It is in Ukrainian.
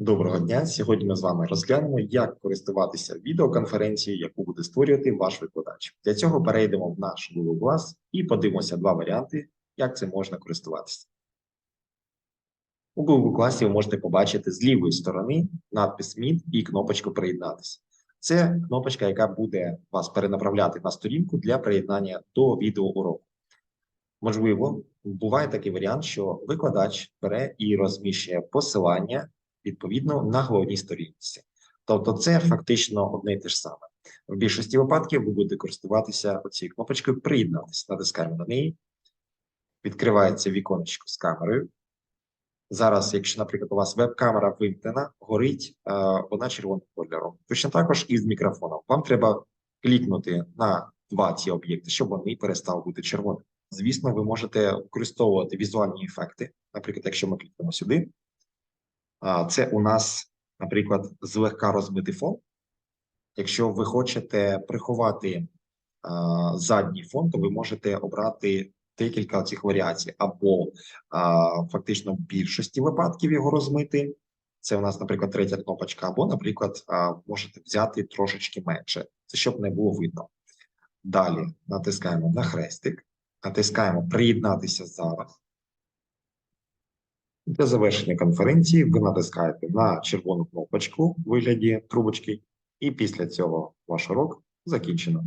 Доброго дня! Сьогодні ми з вами розглянемо, як користуватися відеоконференцією, яку буде створювати ваш викладач. Для цього перейдемо в наш Google Class і подивимося два варіанти, як це можна користуватися. У Google Class ви можете побачити з лівої сторони надпис Meet і кнопочку Приєднатися. Це кнопочка, яка буде вас перенаправляти на сторінку для приєднання до відеоуроку. Можливо, буває такий варіант, що викладач бере і розміщує посилання відповідно на головній сторінці. Тобто, це фактично одне і те ж саме. В більшості випадків ви будете користуватися цією кнопочкою Приєднатися. Натискаємо на неї, відкривається віконечко з камерою. Зараз, якщо, наприклад, у вас веб-камера вимкнена, горить е, вона червоним кольором. Точно також і з мікрофоном. Вам треба клікнути на два ці об'єкти, щоб вони перестали бути червоними. Звісно, ви можете використовувати візуальні ефекти. Наприклад, якщо ми клікнемо сюди, це у нас, наприклад, злегка розбитий фон. Якщо ви хочете приховати задній фон, то ви можете обрати декілька цих варіацій, або фактично в більшості випадків його розмити. Це у нас, наприклад, третя кнопочка, або, наприклад, можете взяти трошечки менше, це щоб не було видно. Далі натискаємо на хрестик, натискаємо приєднатися зараз. Для завершення конференції ви натискаєте на червону кнопочку в вигляді трубочки, і після цього ваш урок закінчено.